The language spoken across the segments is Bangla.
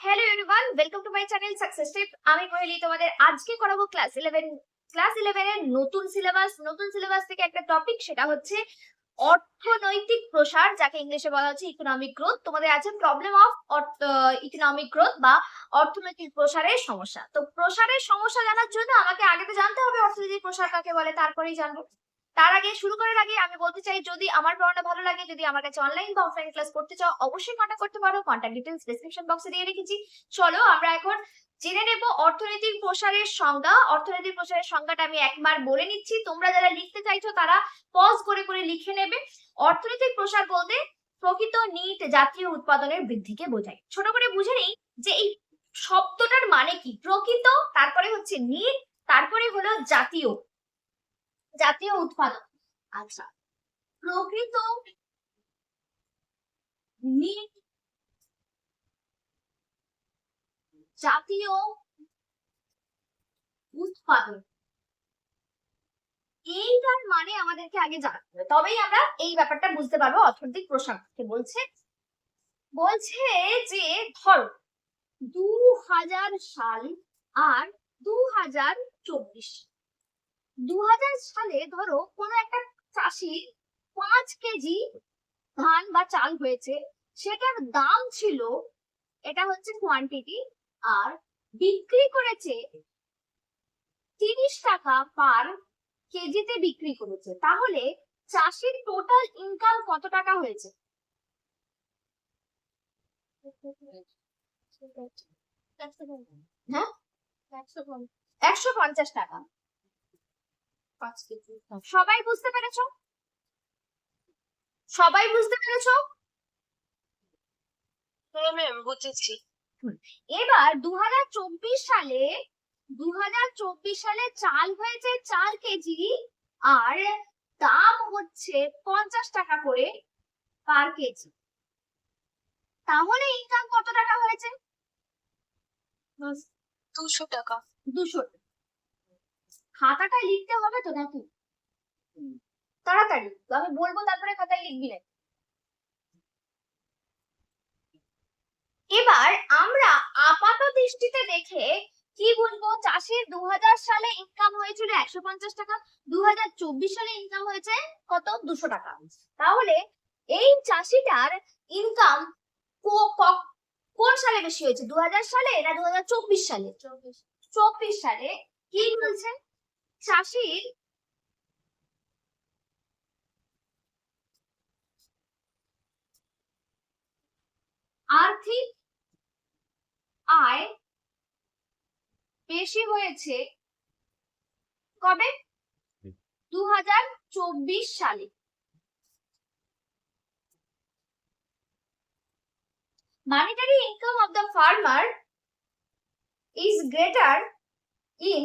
Hello everyone welcome to my channel success tip আমি কোহেলি তোমাদের আজকে করাবো ক্লাস ইলেভেন ক্লাস ইলেভেন এর নতুন সিলেবাস নতুন সিলেবাস থেকে একটা টপিক সেটা হচ্ছে অর্থনৈতিক প্রসার, যাকে ইংলিশে বলা হচ্ছে ইকোনমিক গ্রোথ তোমাদের আছে প্রবলেম অফ ইকোনমিক গ্রোথ বা অর্থনৈতিক প্রসারের সমস্যা। তো প্রসারের সমস্যা জানার জন্য আমাকে আগে তো জানতে হবে অর্থনৈতিক প্রসার কাকে বলে, তারপরেই জানব। তার আগে শুরু করার আগে আমি বলতে চাই, যদি আমার পড়ানো ভালো লাগে, যদি আমার কাছে অনলাইন বা অফলাইন ক্লাস করতে চাও, অবশ্যই কন্ট্যাক্ট করতে পারো। কন্ট্যাক্ট ডিটেলস ডেসক্রিপশন বক্সে দিয়ে রেখেছি। চলো আমরা এখন জেনে নেব অর্থনৈতিক প্রসারের সংজ্ঞা। অর্থনৈতিক প্রসারের সংজ্ঞাটা আমি একবার বলে নিচ্ছি। তোমরা যারা লিখতে চাইছো, তারা পজ করে করে লিখে নেবে। অর্থনৈতিক প্রসার বলতে প্রকৃত নিট জাতীয় উৎপাদনের বৃদ্ধিকে বোঝায়। ছোট করে বুঝে নেই যে এই শব্দটার মানে কি? প্রকৃত, তারপরে হচ্ছে নিট, তারপরে হলো জাতীয়। জাতীয় উৎপাদন আচ্ছা। প্রকৃত জাতীয় উৎপাদন এইটার মানে আমাদেরকে আগে জানতে হবে। তবেই আমরা এই ব্যাপারটা বুঝতে পারব অর্থনৈতিক প্রসারকে বলছে। বলছে যে ধরো দু হাজার সাল আর দু হাজার চব্বিশ। দু হাজার সালে ধরো কোনো একটা চাষির পাঁচ কেজি ধান বা চাল হয়েছে সেটার দাম ছিল এটা হচ্ছে কোয়ান্টিটি আর বিক্রি করেছে তিরিশ টাকা পার কেজিতে বিক্রি করেছে। তাহলে চাষির টোটাল ইনকাম কত টাকা হয়েছে? হ্যাঁ? একশো পঞ্চাশ টাকা। সবাই বুঝতে পেরেছ? সবাই বুঝতে পেরেছ? হ্যাঁ ম্যাম বুঝেছি। এবার দু সালে দু সালে চাল হয়েছে চার কেজি আর দাম হচ্ছে পঞ্চাশ টাকা করে পার কেজি। তাহলে ইনকাম কত টাকা হয়েছে? দুশো টাকা। দুশো খাতাটা লিখতে হবে তো নাকি? তাড়াতাড়ি আমি বলব তারপরে খাতায় লিখবি না এবার আমরা আপাত দৃষ্টিতে দেখে কি বুঝব? চাষির দু সালে ইনকাম হয়েছিল একশো পঞ্চাশ টাকা দু সালে ইনকাম হয়েছে কত? দুশো টাকা। তাহলে এই চাষিটার ইনকাম কোন সালে বেশি হয়েছে? দু হাজার সালে না দু হাজার চব্বিশ সালে? চব্বিশ সালে কি বলছে? চাষি আর্থিক আয় বেশি হয়েছে কবে? দু হাজার চব্বিশ সালে। Monetary income of the farmer is greater in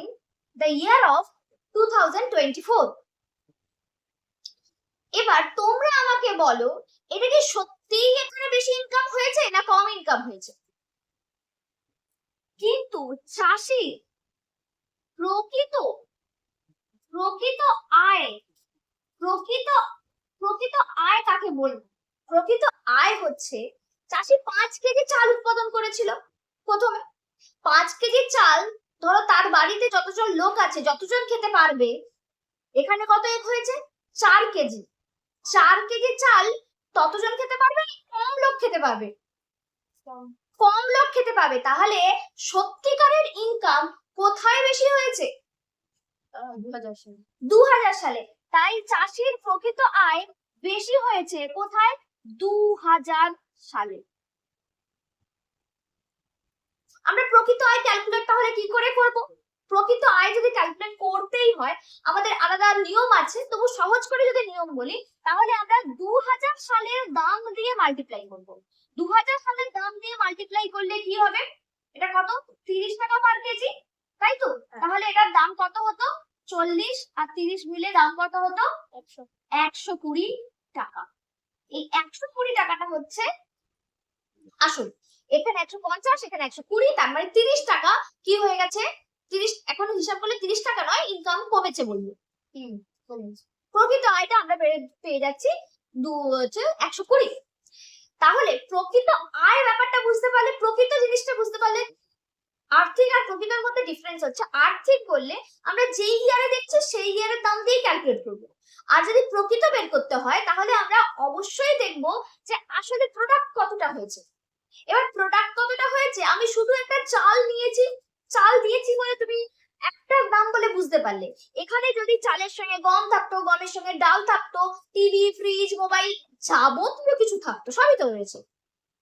the year of 2024 এবার তোমরা আমাকে বলো, এটা কি সত্যিই এখানে বেশি ইনকাম হয়েছে না কম ইনকাম হয়েছে? কিন্তু চাষি, প্রকৃত প্রকৃত আয়, প্রকৃত প্রকৃত আয় কাকে বলব? প্রকৃত আয় হচ্ছে, চাষি পাঁচ কেজি চাল উৎপাদন করেছিল প্রথমে। পাঁচ কেজি চাল ধরো তার বাড়িতে যতজন লোক আছে যতজন খেতে পারবে এখানে কত এক হয়েছে? চার কেজি। চার কেজি চাল ততজন খেতে পারবে কম লোক খেতে পারবে? কম লোক খেতে পাবে তাহলে সত্যিকারের ইনকাম কোথায় বেশি হয়েছে? দু হাজার সালে। তাই চাষির প্রকৃত আয় বেশি হয়েছে কোথায়? দু হাজার সালে। আমরা প্রকৃত আয় ক্যালকুলেট তাহলে কি করে করব? প্রকৃত আয় যদি ক্যালকুলেট করতেই হয় আমাদের আলাদা নিয়ম আছে তবু সহজ করে যদি নিয়ম বলি তাহলে আমরা দু হাজার সালের দাম দিয়ে মাল্টিপ্লাই করব। দু হাজার সালের দাম দিয়ে মাল্টিপ্লাই করলে কি হবে? এটা কত? তিরিশ টাকা পার কেজি তাই তো? তাহলে এটার দাম কত হতো? চল্লিশ আর তিরিশ মিলে দাম কত হতো? একশো কুড়ি টাকা। এই একশো কুড়ি টাকাটা হচ্ছে আসল এখানে একশো পঞ্চাশ, এখানে একশো কুড়ি, তার মানে তিরিশ টাকা। কি হয়ে গেছে? তিরিশ, এখন হিসাব করলে তিরিশ টাকা নয় ইনকাম কমেছে বলব। প্রকৃত আয়টা আমরা পেয়ে- যাচ্ছি দু, হচ্ছে একশো কুড়ি। তাহলে প্রকৃত আয় ব্যাপারটা বুঝতে পারলে, প্রকৃত জিনিসটা বুঝতে পারলে আর্থিক আর প্রকৃতর মধ্যে ডিফারেন্স হচ্ছে। আর্থিক বললে আমরা যেই ইয়ারে দেখছি, সেই ইয়ারের দাম দিয়েই ক্যালকুলেট করব। আর যদি প্রকৃত বের করতে হয়, তাহলে আমরা অবশ্যই দেখব যে আসলে প্রোডাক্ট কতটা হয়েছে। এবার প্রোডাক্ট কতটা হয়েছে? আমি শুধু একটা চাল নিয়েছি। চাল দিয়েছি বলে তুমি একটা দাম বলে বুঝতে পারলে। এখানে যদি চালের সঙ্গে গম থাকতো, গমের সঙ্গে ডাল থাকতো, টিভি ফ্রিজ মোবাইল যাবতীয় কিছু থাকতো, সবই তো রয়েছে।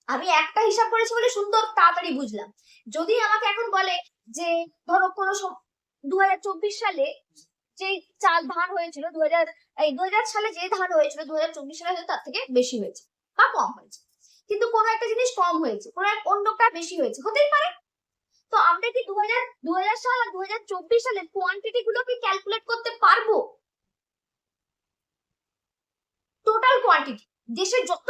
আমি একটা হিসাব করেছি বলে সুন্দর তাড়াতাড়ি বুঝলাম। যদি আমাকে এখন বলে যে, ধরো কোনো দু হাজার চব্বিশ সালে যে চাল ধান হয়েছিল দু হাজার এই দু সালে যে ধান হয়েছিল দু হাজার চব্বিশ সালে তার থেকে বেশি হয়েছে বা কম হয়েছে। কিন্তু কোনো একটা জিনিস কম হয়েছে, কোনো এক অন্যটা বেশি হয়েছে, হতেই পারে। তো আমরা কি দু হাজার দু হাজার সাল আর দু হাজার চব্বিশ সালের কোয়ান্টিটি গুলোকে ক্যালকুলেট করতে পারব? টোটাল কোয়ান্টিটি দেশে যত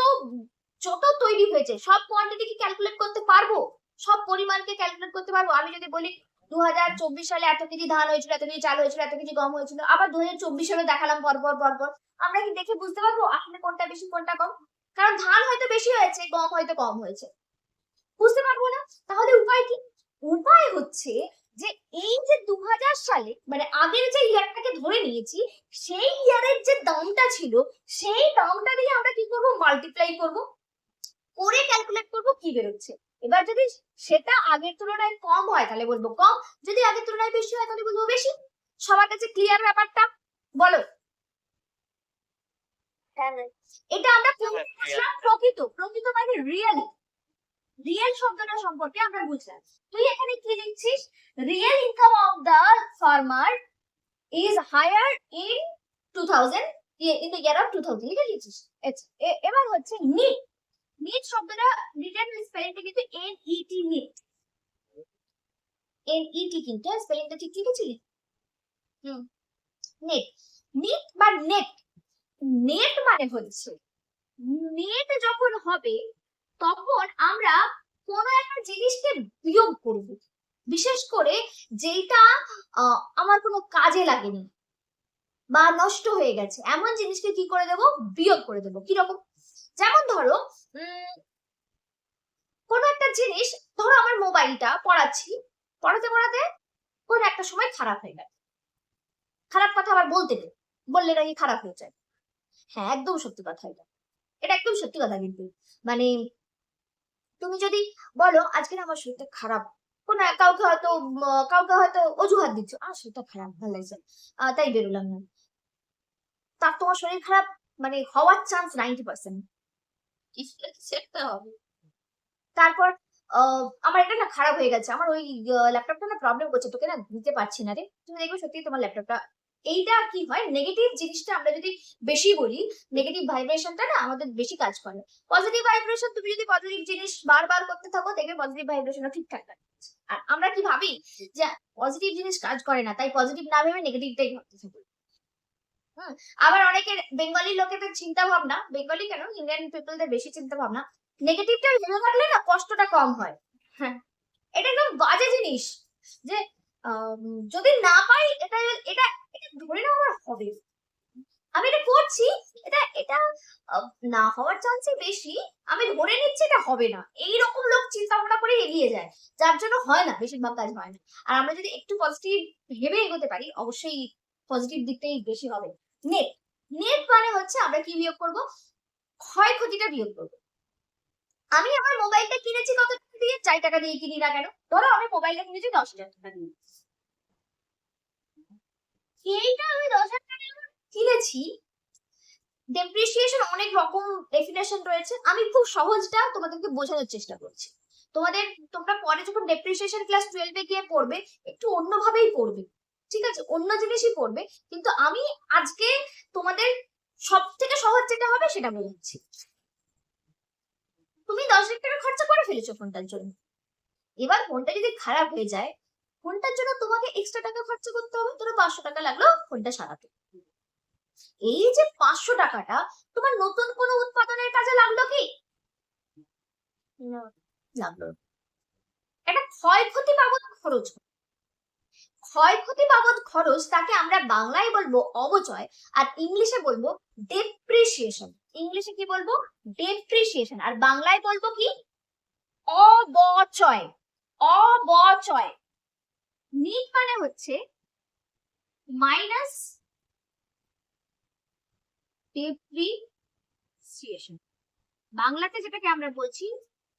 যত তৈরি হয়েছে, সব কোয়ান্টিটি কি ক্যালকুলেট করতে পারব? সব পরিমাণকে ক্যালকুলেট করতে পারব। আমি যদি বলি দু হাজার চব্বিশ সালে এত কেজি ধান হয়েছিল, এত কেজি চাল হয়েছিল, এত কেজি গম হয়েছিল, আবার দু হাজার চব্বিশ সালে দেখালাম পরপর পরপর। আমরা কি দেখে বুঝতে পারব আসলে কোনটা বেশি, কোনটা কম? কারণ ধান হয়তো বেশি হয়েছে, গম হয়তো কম হয়েছে। বুঝতে পারব না? তাহলে উপায় কি? উপায় হচ্ছে যে এই যে দু সালে মানে আগের যে ইয়ারটাকে ধরে নিয়েছি, সেই ইয়ারের যে দামটা ছিল, সেই দামটা দিয়ে আমরা কি করব? মাল্টিপ্লাই করব। করে ক্যালকুলেট করব কি বেরোচ্ছে। এবার যদি সেটা আগের তুলনায় কম হয়, তাহলে বলব কম। যদি আগের তুলনায় বেশি হয়, তাহলে বলব বেশি। সবার কাছে ক্লিয়ার ব্যাপারটা? বলো। এটা আমরা বুঝলাম প্রকৃত প্রকৃত মানে রিয়েল রিয়েল শব্দটা সম্পর্কে আমরা বুঝলাম তুই এখানে কি লিখছিস? Real income of the farmer is higher in two thousand in the year of two thousand লিখে লিখছিস। আচ্ছা, এবার হচ্ছে নিট নিট শব্দটা রিটার্ন স্পেলিংটা কিন্তু N E T net N E T কিন্তু স্পেলিংটা ঠিক লিখেছিলি হুম। নেট নিট বা নেট নেট মানে হচ্ছে, নেট যখন হবে, তখন আমরা কোনো একটা জিনিসকে বিয়োগ করব। বিশেষ করে যেটা আমার কোনো কাজে লাগেনি বা নষ্ট হয়ে গেছে, এমন জিনিসকে কি করে দেব? বিয়োগ করে দেব। কীরকম? যেমন ধরো কোনো একটা জিনিস, ধরো আমার মোবাইলটা পড়াচ্ছি, পড়াতে পড়াতে কোনো একটা সময় খারাপ হয়ে গেল। খারাপ কথা আবার বলতে নেই, বললে নাকি খারাপ হয়ে যায়। হ্যাঁ একদম সত্যি কথা এটা। এটা একদম সত্যি কথা কিন্তু। মানে তুমি যদি বলো আজকে আমার শরীরটা খারাপ। কোন কাউকে হয়তো কাউকে হয়তো অজুহাত দিচ্ছ। আর শরীরটা খারাপ ভালো লাগছে। তাই বেরোলাম না। তার তোমার শরীর খারাপ? মানে হওয়ার চান্স নাইনটি পার্সেন্ট তারপর আহ, আমার এটা না খারাপ হয়ে গেছে। আমার ওই ল্যাপটপটা না প্রবলেম করছে। তোকে না দিতে পারছি না রে। তুমি দেখবে সত্যি তোমার ল্যাপটপটা এইটা কি হয়? নেগেটিভ জিনিসটা আমরা যদি বেশি বলি নেগেটিভ ভাইব্রেশনটা না আমাদের বেশি কাজ করে। পজিটিভ ভাইব্রেশন তুমি যদি পজিটিভ জিনিস বারবার করতে থাকো, দেখবে পজিটিভ ভাইব্রেশনটা ঠিকঠাক করছে। আর আমরা কি ভাবি যে পজিটিভ জিনিস কাজ করে না, তাই পজিটিভ না ভেবে নেগেটিভটাই ভাবতে থাকি। আবার অনেকের বেঙ্গলি লোকেদের চিন্তা ভাবনা বেঙ্গলি কেন? ইন্ডিয়ান পিপলদের বেশি চিন্তা ভাবনা নেগেটিভটা ভেবে থাকলে না কষ্টটা কম হয়। হ্যাঁ। এটা একদম বাজে জিনিস যে যদি না পাই, এটা এটা এটা ধরে নাও আমার হবে। আমি এটা করছি, এটা এটা না হওয়ার চান্সই বেশি, আমি ধরে নিচ্ছি এটা হবে না। এই রকম লোক চিন্তা ভাবনা করে এগিয়ে যায়, যার জন্য হয় না, বেশিরভাগ কাজ হয় না। আর আমরা যদি একটু পজিটিভ ভেবে এগোতে পারি, অবশ্যই পজিটিভ দিকটাই বেশি হবে। নেট নেট মানে হচ্ছে আমরা কি বিয়োগ করব? ক্ষয়ক্ষতিটা বিয়োগ করব। আমি আমার মোবাইলটা কিনেছি কত দিয়ে চার টাকা দিয়ে কিনি না কেন? ধরো আমি মোবাইলটা কিনেছি, দশ হাজার টাকা দিয়ে এইটা আমি দশ হাজার টাকা কিনেছি। ডেপ্রিসিয়েশন অনেক রকম ডেফিনেশন রয়েছে। আমি খুব সহজটা তোমাদেরকে বোঝানোর চেষ্টা করছি। তোমাদের, তোমরা পরে যখন ডেপ্রিসিয়েশন ক্লাস টুয়েলভে গিয়ে পড়বে, একটু অন্যভাবেই পড়বে। ঠিক আছে? অন্য জিনিসই পড়বে। কিন্তু আমি আজকে তোমাদের সব থেকে সহজ যেটা হবে সেটা বোঝাচ্ছি তুমি দশ হাজার টাকা খরচা করে ফেলেছো ফোনটার জন্য। এবার ফোনটা যদি খারাপ হয়ে যায় ফোনটার জন্য তোমাকে এক্সট্রা টাকা খরচা করতে হবে ধরো পাঁচশো টাকা লাগল ফোনটা সারাতে। এই যে পাঁচশো টাকাটা তোমার নতুন কোনো উৎপাদনের কাজে লাগল কি? লাগল এটা একটা ক্ষয়ক্ষতি বাবদ খরচ। ক্ষয়ক্ষতি বাবদ খরচ তাকে আমরা বাংলায় বলব অবচয় আর ইংলিশে বলব ডেপ্রিসিয়েশন ইংলিশে কি বলব? ডেপ্রিসিয়েশন আর বাংলায় বলব কি? অবচয়। অবচয়। নিট মানে হচ্ছে মাইনাস ডেপ্রিসিয়েশন বাংলাতে যেটাকে আমরা বলছি,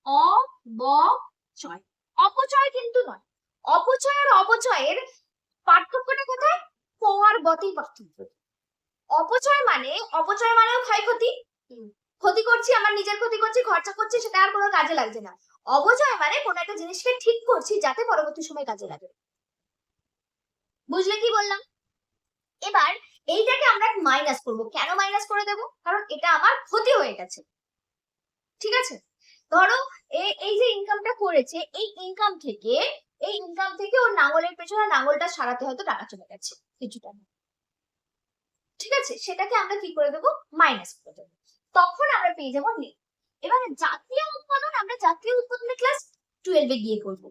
অবচয়। অপচয় কিন্তু নয়। অপচয় আর অপচয়ের পার্থক্যটা কোথায়? পর গতেই পার্থক্য। অপচয় মানে অপচয় মানেও ক্ষয়ক্ষতি। ক্ষতি করছি, আমার নিজের ক্ষতি করছি, খরচা করছি, সেটা আর কোনো কাজে লাগছে না। অবচয় মানে কোনো একটা জিনিসকে ঠিক করছি যাতে পরবর্তী সময় কাজে লাগে। বুঝলে কি বললাম? এবার এইটাকে আমরা মাইনাস করব। কেন মাইনাস করে দেব? কারণ এটা আমার ক্ষতি হয়ে গেছে। ঠিক আছে? ধরো এই যে ইনকামটা করেছে, এই ইনকাম থেকে, এই ইনকাম থেকে ওর নাঙ্গলের পেছনে নাঙ্গলটা সারাতে হয়তো টাকা চলে গেছে কিছুটা। ঠিক আছে? সেটাকে আমরা কি করে দেবো? মাইনাস করে দেবো। তখন আমরা পেয়ে যাব নেট এবারে জাতীয় উৎপাদন আমরা জাতীয় উৎপাদনের ক্লাস টুয়েলভে গিয়ে করব।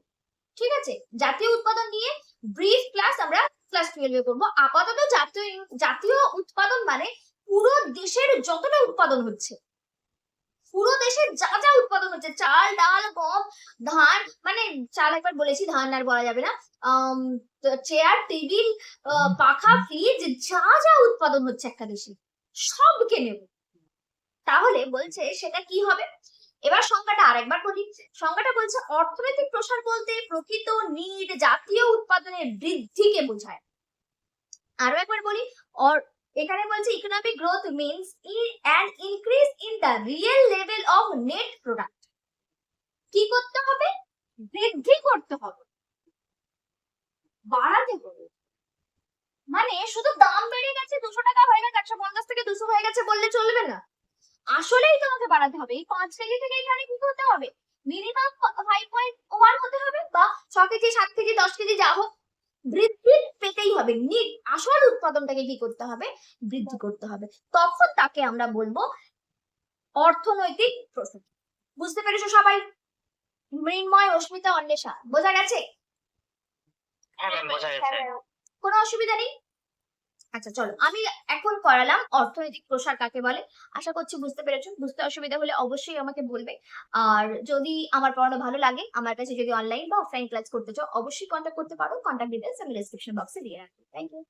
ঠিক আছে? জাতীয় উৎপাদন নিয়ে ব্রিফ ক্লাস আমরা ক্লাস টুয়েলভে করব। আপাতত জাতীয় জাতীয় উৎপাদন মানে পুরো দেশের যতটা উৎপাদন হচ্ছে পুরো দেশে যা যা উৎপাদন হচ্ছে, চাল, ডাল, গম, ধান মানে চাল একবার বলেছি, ধান আর বলা যাবে না। চেয়ার টেবিল পাখা ফ্রিজ যা যা উৎপাদন হচ্ছে একটা দেশে সবকে নেব। তাহলে বলছে, সেটা কি হবে? এবার সংখ্যাটা আরেকবার বলি সংখ্যাটা বলছে, অর্থনৈতিক প্রসার বলতে প্রকৃত, নিট, জাতীয় উৎপাদনের বৃদ্ধিকে বোঝায়। আরও একবার বলি এখানে বলছে economic growth means an increase in the real level of net product কি করতে হবে? বৃদ্ধি করতে হবে। বাড়াতে হবে। মানে শুধু দাম বেড়ে গেছে, দুশো টাকা হয়ে গেছে, একশো পঞ্চাশ থেকে দুশো হয়ে গেছে বললে চলবে না। আসলেই তোমাকে বাড়াতে হবে। এই পাঁচ কেজি থেকে এখানে কি করতে হবে? মিনিমাম ফাইভ পয়েন্ট ওয়ান হতে হবে বা ছ কেজি, সাত কেজি, দশ কেজি যা হোক বৃদ্ধি পেতেই হবে। নিট আসল উৎপাদনটাকে কি করতে হবে? বৃদ্ধি করতে হবে। তখন তাকে আমরা বলব অর্থনৈতিক প্রসার বুঝতে পেরেছ সবাই? মৃন্ময় অস্মিতা অন্বেষা বোঝা গেছে? হ্যাঁ বোঝা গেছে। কোনো অসুবিধা নেই। আচ্ছা চলো। আমি এখন করালাম অর্থনৈতিক প্রসার কাকে বলে? আশা করছি বুঝতে পেরেছ। বুঝতে অসুবিধা হলে অবশ্যই আমাকে বলবে। আর যদি আমার পড়ানো ভালো লাগে, আমার কাছে যদি অনলাইন বা অফলাইন ক্লাস করতে চাও, অবশ্যই কন্ট্যাক্ট করতে পারো। কন্ট্যাক্ট ডিটেলস আমি ডেসক্রিপশন বক্সে দিয়ে রাখব। Thank you